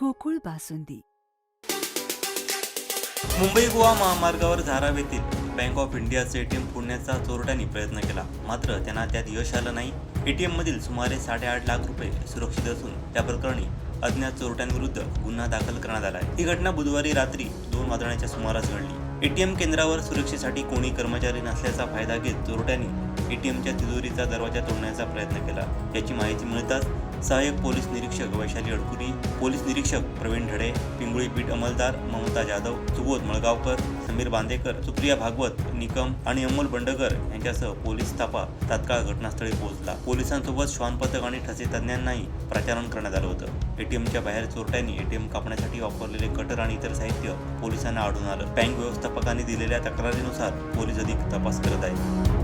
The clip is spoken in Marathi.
गोकुळ बासुंदी. मुंबई गोवा महामार्गावर धाराव येथील बँक ऑफ इंडियाचे एटीएम फोडण्याचा चोरट्यांनी प्रयत्न केला. मात्र त्यांना त्यात यश आलं नाही. एटीएम मधील सुमारे साडेआठ लाख रुपये सुरक्षित असून त्या प्रकरणी अज्ञात चोरट्यांविरुद्ध गुन्हा दाखल करण्यात आला आहे. ही घटना बुधवारी रात्री दोन वाजण्याच्या सुमारास घडली. एटीएम केंद्रावर सुरक्षेसाठी कोणी कर्मचारी नसल्याचा फायदा घेत चोरट्यांनी एटीएमच्या तिजोरीचा दरवाजा तोडण्याचा प्रयत्न केला. याची माहिती मिळताच सहाय्यक पोलीस निरीक्षक वैशाली अडकुरी पोलीस निरीक्षक प्रवीण ढडे पिंगुळी पीठ अंमलदार ममता जाधव सुबोध मळगावकर समीर बांदेकर सुप्रिया भागवत निकम आणि अमोल बंडकर यांच्यासह पोलीस स्थापा तात्काळ घटनास्थळी पोहोचला. पोलिसांसोबत श्वान पथक आणि ठसे तज्ज्ञांनाही प्रचारण करण्यात आलं होतं. एटीएमच्या बाहेर चोरट्यांनी एटीएम कापण्यासाठी वापरलेले कटर आणि इतर साहित्य पोलिसांना आढळून आलं. बँक व्यवस्थापकांनी दिलेल्या तक्रारीनुसार पोलीस अधिक तपास करत आहेत.